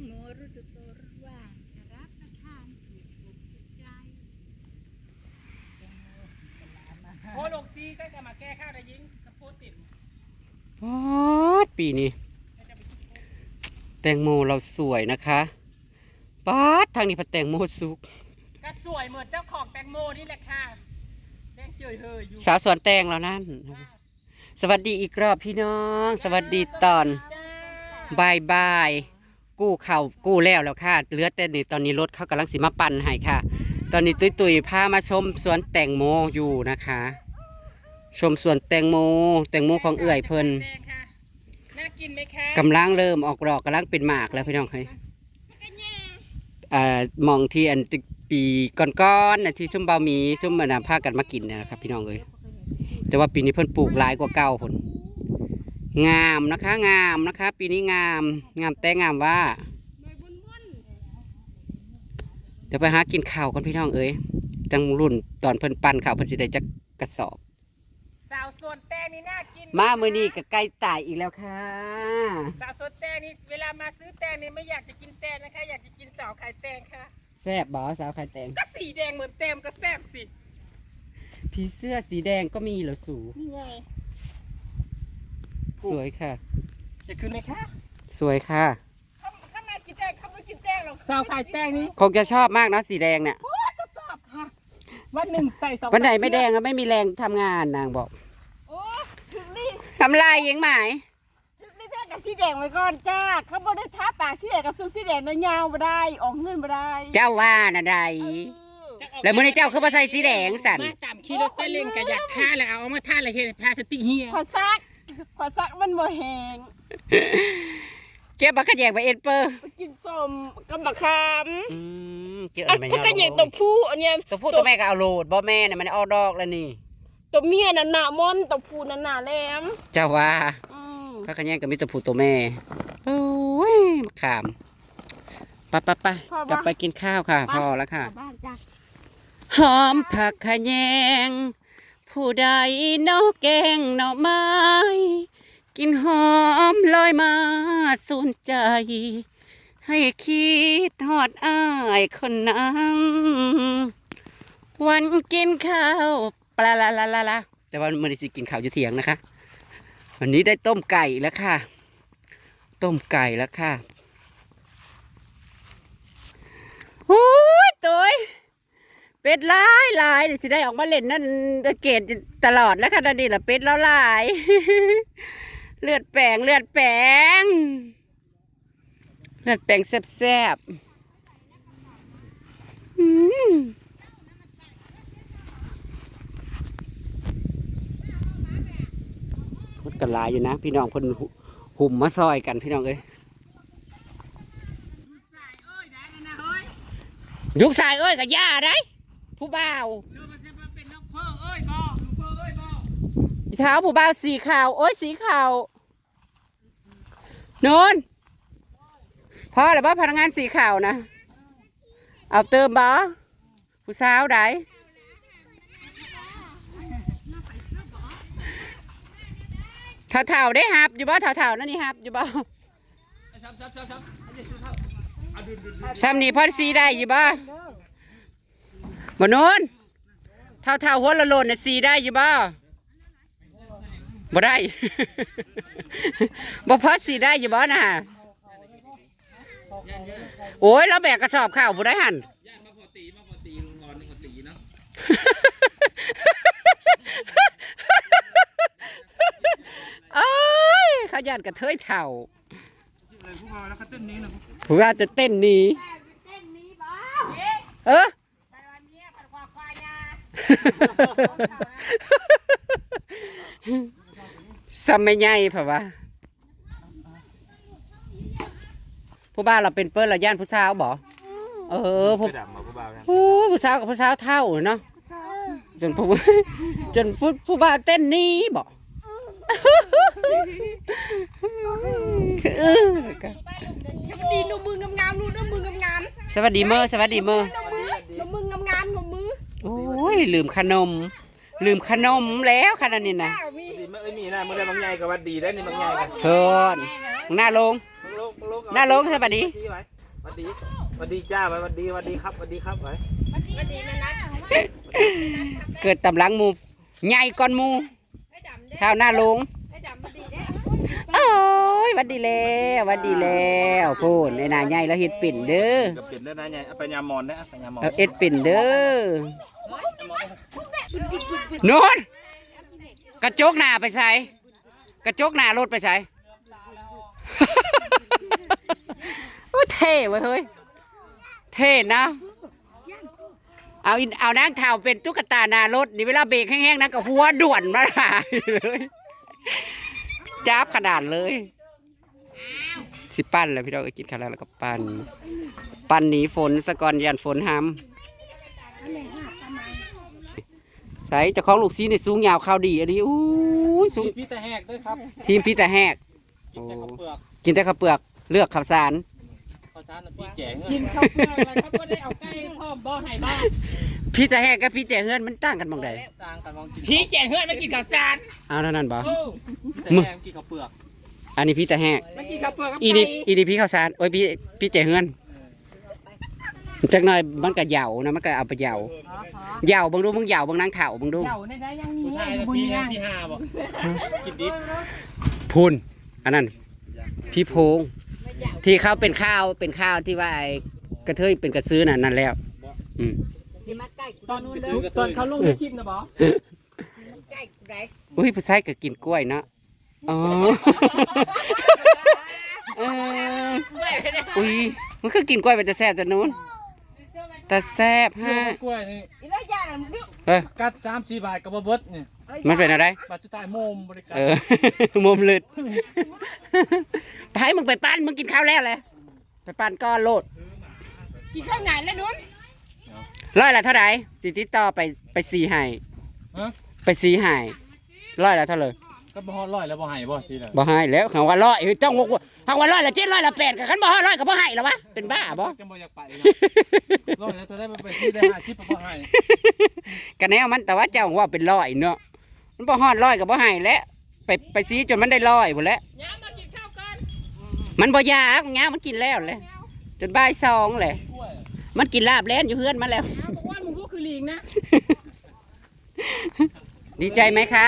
งโมฤดูโตฤดูว่างจะรับประทานถูกอกถูกใจแตงโมกะลามาโอ้ลงซีก็จะมาแก้ข้าวได้ยิงกับโพดติดป๊าดปีนี้ แตงโมเราสวยนะคะป๊าดทางนี้พัดแตงโมสุกก็สวยเหมือนเจ้าของแตงโมนี่แหละค่ะแดงเจยเฮยอยู่สาวสวนแตงเรานั่นสวัสดีอีกรอบพี่น้อง สวัสดีตอน จ้า บายบาย กู้เข่ากู้แล้วแล้วค่ะเหลือแต่นี่ตอนนี้รถเขากำลังสิมาปั่นให้ค่ะ ตอนนี้ตุยตุยๆพามาชมสวนแตงโมอยู่นะคะ ชมสวนแตงโม แตงโมของเอื่อยเพิ่นแดงค่ะน่ากินไหมคะกำลังเริ่มออกดอกกำลังเป็นหมากแล้วพี่น้องเฮ้ยอ่ามองที่อันตึกปีก้อนๆน่ะที่ซุ่มเบาหมีซุ่มมันนะพากันมากินเนี่ยนะครับพี่น้องเอ้ยแต่ว่าปีนี้เพิ่นปลูกหลายกว่าเก่าพุ่น งามนะคะงามนะคะ ปีนี้งาม งามแต่งามว่า เดี๋ยวไปหากินข้าวกันพี่น้องเอ้ยจังรุ่นตอนเพิ่นปั่นข้าวเพิ่นสิได้จักกระสอบ สาวสวนแตงนี่น่ากินมามื้อนี้ก็ใกล้ตายอีกแล้วค่ะ สาวสวนแตงนี่เวลามาซื้อแตงนี่ไม่อยากจะกินแตงนะคะ อยากจะกินสาวไข่แตงค่ะ แซ่บบ่สาวไข่แตงก็สีแดงเหมือนแตงก็แซ่บสิผีเสื้อสีแดงก็มีเหรอสูนี่ไง สวยค่ะ จะขึ้นไหมคะสวยค่ะเขาเขามากินแตงเขาไม่กินแตงหรอกสาวไข่แตงนี่คงจะชอบมากนะสีแดงเนี่ยโอ้ยก็ชอบค่ะ วันหนึ่งใส่สองวันไหนไม่แดงก็ไม่มีแรงทำงานนางบอกโอ้ยถึงนี่ทำลายยังหมายถึงนี่แพทย์กับสีแดงไว้ก่อนจ้าเขาบ่ได้ทาปากสีแดงกับสูสีแดงน้อยยาวบ่ได้ออกเงินบ่ได้เจ้าว่าน่ะใดแล้วมื้อนี้เจ้าคือบ่ใส่สีแดงสั่นมาตามขี่รถไซเล็งก็อยากท่าแล้วเอามาท่าอะไรเฮ็ดให้พลาสติกเฮียขอซัก ขอซักมันบ่แหงเก็บบักขะแยงไปเอ็ดเปอร์ไปกินส้มกับบักขามอืมเก็บอัอันนไม่พวกกระเหยงตัวผู้อันเนี้ยตัวผู้ตัวแม่ก็เอาโหลดบ่แม่น่ะมันออกดอกแล้วนี่ ตัวเมียน่ะหน้ามอนตัวผู้น่ะหน้าแหลมเจ้าว่าอืมพักขะแยงก็มีตัวผู้ตัวแม่โอ้ยมะขามไปไปไปกลับไปกินข้าวค่ะ พอแล้วค่ะ กลับบ้านจ้ะ หอมผักขะแยง ผู้ใดนอกแกงหน่อไม้ กินหอมลอยมาสูนใจ ให้คิดหอดอายคนนั้นวันกินข้าวปลาลาลาลาลาแต่ว่ามื่อนี้สิกินข้าวอยู่เถียงนะคะ วันนี้ได้ต้มไก่แล้วค่ะ ต้มไก่แล้วค่ะโอ้ยตัว เป็ดหลายหลายเดี๋ยวสิได้ออกมาเล่นนั่นเกตตลอดแล้วค่ะนั่นนี่แหละเป็ดแล้วหลาย เลือดแปลงเลือดแปลงเลือดแปลงแซ่บๆอืมพุดกันหลายอยู่นะ พี่น้องเพิ่นหุหุ่มมาซอยกันพี่น้องเอ้ยเอ้ยได้แล้วนะเฮ้ยยุกสายเอ้ยกับย่าได้ ผู้บ่าวหรือมันจะมาเป็นนกเพ้อเอ้ยบ่ลูกเพ้อเอ้ยบ่อีเท้าผู้บ่าวสีขาว โอ้ยสีขาวโนนพ่อหรือว่าพนักงานสีขาวนะ เอาเติมบ่ผู้สาวไดเท่าๆได้ฮับอยู่บ่เท่าๆนั่นนี่ฮับอยู่บ่ชับชับชับชับอันนี้คือเท่าเอาดูดูดูซ้ำนี่พ่อสีได้อยู่บ่ บ่โนนเท่าๆหัวละโลนน่ะสีได้อยู่บ่บ่ได้ บ่พอสีได้อยู่บ่น่ะโอ้ยเราแบกกระสอบข้าวบ่ได้หั่นย่านมาพอตีมาพอตีลุงรอนนี่พอตีเนาะโอ้ยเขาย่านกระเทยเท่าเลยพวกเราแล้วเขาเต้นนี้นะผู้ว่าจะเต้นหนีเออ ไปวันนี้ไปกว่าควายา ซ้ำไม่ใหญ่เพราะว่าผู้บ้านเราเป็นเปิ้ลเราย่านผู้สาวบ่เออผู้ดำมาผู้บ่าวนะโอ้ผู้สาวกับผู้สาวเท่าเนาะจนผู้ จนผู้ผู้บ้านเต้นหนี้บ่เออสวัสดีหนุ่มมืองามๆนู่นหนุ่มมืองามสวัสดีเมอร์สวัสดีเมอร์ ๆ ลืมขนม ลืมขนมแล้วขนาดนี้นะข้าวมีดีเมื่อเอ้ยมีนะมึงได้บางใหญ่กับวัดดีได้นี่บางใหญ่กันเทินหน้าลงมึงโลกมึงโลกหน้าลงใช่ปะนี้สวัสดีสวัสดีจ้าไปสวัสดีสวัสดีครับสวัสดีครับไปเกิดตำหลังหมูใหญ่ก่อนหมูข้าวหน้าลงโอ้ยหวัดดีแล้วหวัดดีแล้วพูดในนาใหญ่แล้วเฮ็ดปิ่นเด้อกับเปลี่ยนด้วยนะเนี่ยเอาไปยามอนนะเอาไปยามอนเอาเอ็ดปิ่นเด้อโนู่นกระจกหน้าไปใส่กระจกหน้ารถไปใส่ โอ้เท่เว้ยเฮ้ย เท่นะเอาเอานางเท้าเป็นตุ๊กตาหนารถนี่เวลาเบรกแห้งๆนะก็หัวด่วนมาหายเลยจับขนาดเลย สิปั้นแล้วพี่น้องก็กินข้าวแล้วแล้วก็ปั้น ปั้นหนีฝนสะกอนยันฝนห้ำ ใส่เจ้าของลูกซีในสูงยาวข้าวดีอันนี้อู้ยสูงพี่แต่แหกด้วยครับทีมพี่แต่แหกกินแต่ข้าวเปลือกกินแต่ข้าวเปลือกเลือกข้าวสารข้าวสารน่ะพี่แจงกินข้าวเปลือกแล้วเขาก็ได้เอาไก่พร้อมบ่ให้บ่พี่แต่แหกกับพี่แต่เฮือนมันต่างกันบางใดต่างกันมองกินพี่แจงเฮือนมากินข้าวสารเอาเท่านั้นบ่โอ้พี่แต่แหกกินข้าวเปลือกอันนี้พี่แต่แหกมากินข้าวเปลือกกับอีไก่นี่อีนี่พี่ข้าวสารโอ้ยพี่พี่เจเฮือน จักหน่อยมันก็เหยานะมันก็เอาไปเหยาเหยาเบิ่งดูมึงเหยาเบิ่งนางเถ่าเบิ่งดูเจ้าในได้ยังมีผู้ชายบุน่ะญพี่ยังพี่ห้าบอกกินดิบพูนอันนั้น พี่โพงที่เขาเป็นข้าวเป็นข้าวที่ว่าไอ้กระเทยเป็นกระซื้อน่ะนั่นแล้ว อืมตอนนู้นเด้อตอนเขาลงในคลิปนะบ่ใกล้กูได้อุ้ยผู้ชายก็กินกล้วยเนาะอ๋อเอออุ้ยมันคือกินกล้วยมันจะแซ่บแต่นู้น แต่แซ่บฮะกล้วยนี่อีแล้วยาน่ะมันเฮ้ยกัดสามสี่บาทกับบ่เบิดนี่มันเป็นอะไร บาทสุดท้ายโมมบริการเออ มุมลึดไปให้มึงไปปั้นมึงกินข้าวแล้วเลยไปปั้นก้อนโลดกินข้าวไหนแล้วนู้นร้อยละเท่าไหร่สิติดต่อไปไปซีให้ฮะไปซีให้ร้อยละเท่าไหร่ ก็บ่ฮอดร้อยแล้วบ่ให้บ่สิล่ะบ่ให้แล้วคำว่าร้อยเอ้ยต้องบอกว่าคำว่าร้อยละเจ็ดร้อยละแปดกับขันบ่ให้ร้อยก็บ่ให้แล้ววะเป็นบ้าบ่จังบ่อยากไปนะร้อยแล้วจะได้ไปซื้อได้50บ่ให้กันแนวมันแต่ว่าเจ้าว่าเป็นร้อยเนาะมันบ่ฮอดร้อยก็บ่ให้แล้วไปไปซีจนมันได้ร้อยหมดแล้วย้ามากินข้าวก่อนมันบ่ยากงามันกินแล้วเลยจนบ่ายสองเลยมันกินลาบแล่นอยู่เฮือนมาแล้วบอกว่ามึงพวกคือลิงนะดีใจไหมคะ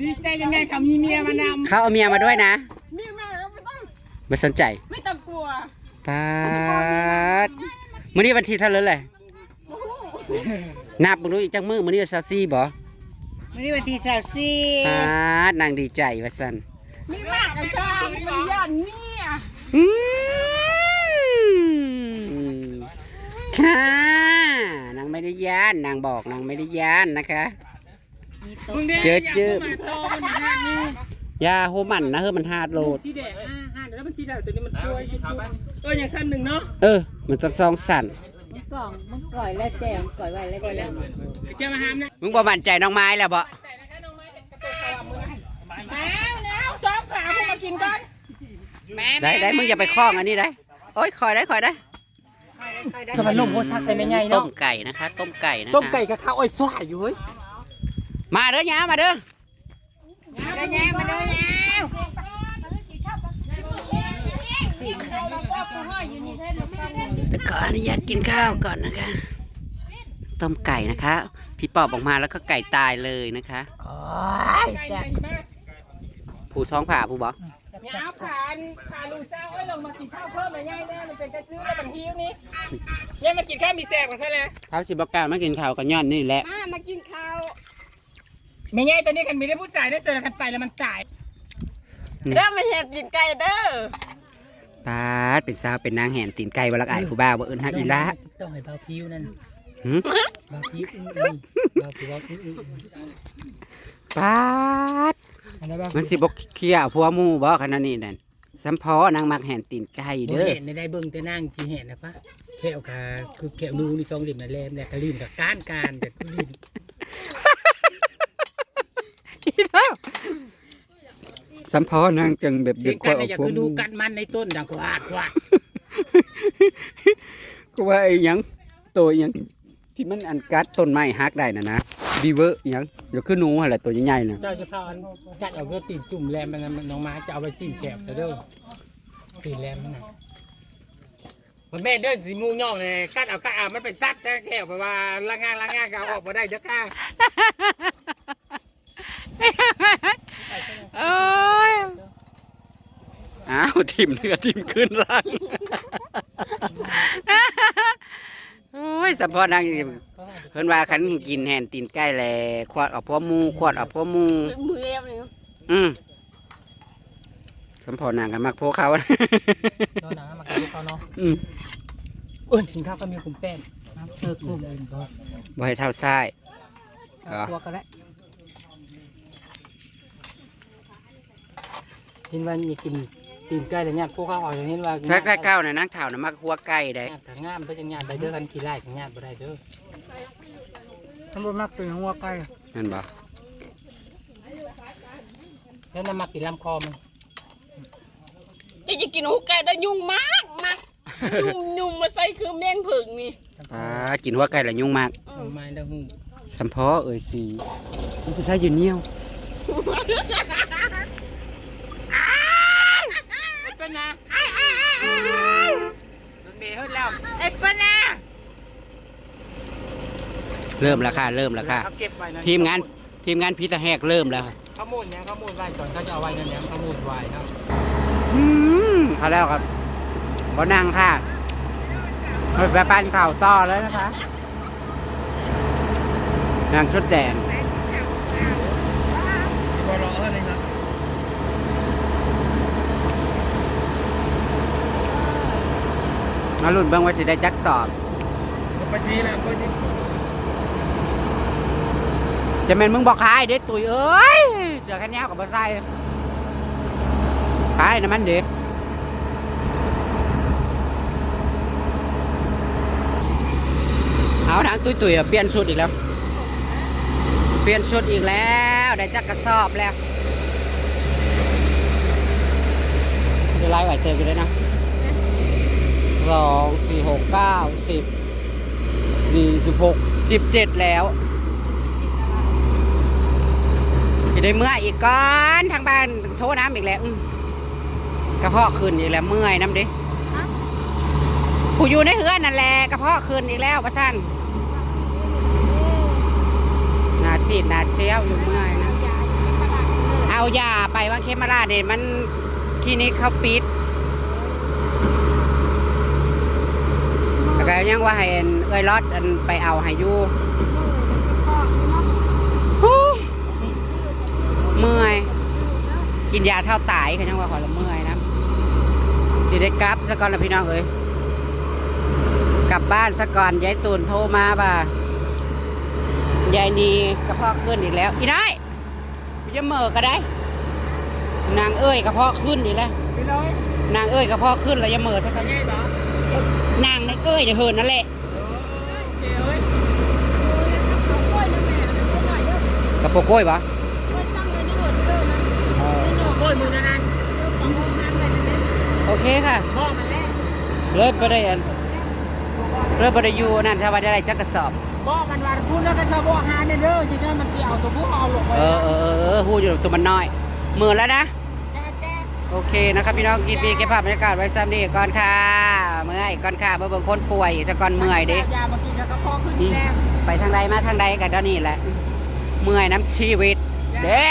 ดีใจยังไงเขามีเมียมานเขาเอาเมียมาด้วยนะำเมียมาแล้วไม่ต้องไม่สนใจไม่ต้องกลัวปาดมื้อนี้วันที่เท่าไหร่เลยนับมึงดูอีกจังมือมื้อนี้ซาซี่บ่วันนี้วันที่สามสี่ปาดนางดีใจว่าซั่นมีมากกับชางมีย่านเมียอืมค่ะนางไม่ได้ย่านนางบอกนางไม่ได้ย่านนะคะ มึงเด้เจอเจอย่ามาโตมันหาดนี่ยาโฮมันนะเฮ้ยมันฮาดโลด สีแดงอ่าหาดแล้วมันสีแดงตัวนี้มันช่วยช่วยเอออย่างสั้นหนึ่งเนาะเออ มันต้องซองสั่นมึงกล่องมึงก่อยแล้วแจงก่อยไว้แล้วก่อนแล้วจะมาหามนะมึงบ่มั่นใจน้องไม้แล้วบ่แต่นะคะน้องไม้กระตุกสลับมือแล้วแล้วซ้อมขาพวกมากินก่อนได้ได้มึงอย่าไปคล้องอันนี้ได้โอ้ยคอยได้คอยได้สมันนุ่มโคตรซักใส่ไม่ไงต้เนาะมไก่นะคะ ต้มไก่นะคะต้มไก่กับข้าวอ้อยสวายอยู่เฮ้ย มาเด้อยามาเด้อมาเด้อยามาเด้อยาไปขออนุญาตกินข้าวก่อนนะคะ ต้มไก่นะคะ พี่ปอบออกมาแล้วก็ไก่ตายเลยนะคะไก่ใหญ่มากผู้ท้องผ่าผู้บอกยาผ่านผ่านลูกเจ้าเอ้ยลงมากินข้าวเพิ่มมาง่ายแน่มันเป็นกระซื้อแล้วมันหิวนี่ยังมากินข้าวมีแซ่บกันซะแล้วเขาสิบอกกล้ารมากินข้าวกันย้อนนี่แหละมามากินข้าว ไม่ง่ายตอนนี้กันมีได้ผู้ชายได้เสิร์ฟกันไปแล้วมันตายเริ่มมาเห็ดกินไก่เด้อปาดเป็นสาวเป็นนางแห่นตีนไก่วลักอายผู้บ้าวบ่เอิ้นฮักอีละต้องให้เบาผิวนั่นหึเบาผิวอื้อเบาผิวเบาผิวอื้อปาดมันสิบ่เคี้ยวผัวหมู่บ่ขนาดนี้นั่นสัมพอนางมักแห่นตีนไก่บ่เด้อเห็นในได้เบิ่งแต่นั่งที่เห็นนะปะแขวกาคือแขวนูนี่สองริมน่ะแลมแล้วก็ลิ้นกับก้านการจากลิ้น สัมพอนางจังแบบเสีเด็ยกงคกัอนยอน่ะอกอย่าผัวคือหดูมู่กัดมันในต้นดังกวาดกวาดก็ว่าไอ้หยังตัวหยังที่มันอันกัดต้นไม้ฮักได้น่ะนะบีเวอร์หยังเดี๋ยวคือหนูหั่นแหละตัวใหญ่ๆน่ะเจ้าจะพาอันกัดเอาก็ตีนจุ่มแลมมันมันน้องมาจะเอาไปจิ้มแกบเด้อตีนแลมนั่นน่ะมันแม่เดินสีมูย่องเลยกัดเอากัดเอามันไปซัดแท้แค่ไปว่าละงานละงานก็เอาออกมาได้เด้อค่ะ โอ้ย อ้าวทีมเนื้อทีมขึ้นล่างโอ้ยสะพอนางเพิ่นว่าคันกินแหนตีนไก่แลควดเอาพวหมูควดเอาพวหมู มือเอวเลยอืมสมพอนางกันมักโพเขานอนหนังมากับเขาเนาะอืมเอ้ยสินค้าก็มีคุมแป้งเออคุมเองก็บ่ให้เท่าซ้ายอ๋อตัวก็ได้เห็นว่านี่กิน ตีนไก่แต่ญาติพวกเขาออกอย่างนี้ว่าถ้าใกล้เก้าน่ะนังเท่าน่ะมักหัวไก่ได้ญาติทางงามเพื่อจะญาติไปเด้อกันขี้ไล่กับญาติบ่ได้เด้อตำรวจมักเป็นหัวไก่นั่นบ่แล้วน้ำมักกินลำคอมันจะจะกินหูไก่ได้ยุ่งมากมากยุ่งยุ่งมาใส่คือแมงผึ่งนี่อ่ากินหัวไก่ละยุ่งมากทำไมเด้อหูสำเพอเอ่ยสีมันคือใช้อยู่เนี่ยว เป็นนะรถเมย์เฮิรแล้วเอ็ดปะนนะเริ่มแล้วค่ะ เริ่มแล้วค่ะเอาเก็บไว้นะทีมงานทีมงานพิษแหกเริ่มแล้วข้าวมูลเนี่ยข้าวมูลไว้ก่อนเขาจะเอาไว้นั่นเนี่ยข้าวมูลไว้ครับอืมเขาแล้วครับบ่นั่งค่ะไปปั้นข่าวต่อแล้วนะคะนางชุดแดง บอรอเท่านั้นครับ มาลุ้นเบิ่งว่าสิได้จักสอบ ไปซีแล้วก็ยิ่งจะเป็นมึงบอกขายเด็ดตุยเอ้ยเจอแค่นี้กับบ่ใส่ขายน้ำมันเด็กเอาทางตุยตุยๆอะเปลี่ยนชุดอีกแล้ว เปลี่ยนชุดอีกแล้วได้จักกระสอบแล้วจะไล่ไหวเติมกันเลยนะ สองสี่หกเก้าสิบสี่สิบหกสิบเจ็ดแล้วจะได้เมื่อยอีกก่อนทางบ้านโทษน้ำอีกแล้วอืมกระเพาะขึ้นอีกแล้วเมื่อยน้ำดิผู้อยู่ในเฮือนนั่นแหละกระเพาะขึ้นอีกแล้วประท่านหนาซีดหนาเซียวอยู่เมื่อยนะ เอายาไปว่าเคมาราเดมันคลินิกเขาปิด แล้วก็ยังว่าให้เอ้ยรอดอันไปเอาให้อยู่ฮู้เมื่อย กินยาเท่าตายเขายังว่าขอละเมื่อยนะสิได้กลับสะก่อนนะพี่น้องเอ้ยกลับบ้านสะก่อนยายตูนโทรมาบ่ายายนีกระเพาะขึ้นอีกแล้วอีน้อยไปจะเหม่อก็ได้ นางเอ้ยกระเพาะขึ้นอีกแล้วพี่น้อยนางเอ้ยกระเพาะขึ้นแล้วจะเหม่อซะก่อนไงเหรอ นางในเอ้ยเดี๋ยวเหินนั่นแหละโอเคเอ้ยเขากล้วยนะแม่มันก็หน่อยเดียวกระโปรงกล้วยปะกล้วยตั้งไว้ในหัวเดิมนะในหนอกโอ้ยมือนั่นนะเดิมของห้องน้ำเลยนะแม่โอเคค่ะพ่อมันแรกเลิศไปได้อันเลิศไปได้อยู่นั่นถ้าว่าได้จักกระสอบบอกมันว่าพูดแล้วก็ชาวบอกหาเนี่ยเด้อจริงๆมันสิเอาตัวผู้เอาลงไปเออเออเออเออหูอยู่ตัวมันน้อยหมื่นแล้วนะแจ๊กแจ๊ก โอเคนะครับพี่น้องกินปีเก็บภาพบรรยากาศไว้ซ้ำนี่ก่อนค่ะ เมื่อยก่อนค่ะเมื่อบางคนป่วยจะก่อนเมื่อยเด้ยามากินแล้วก็พอขึ้นแรงไปทางใดมาทางใดกันเดี๋ยวนี้แหละ เมื่อยน้ำชีวิต เด้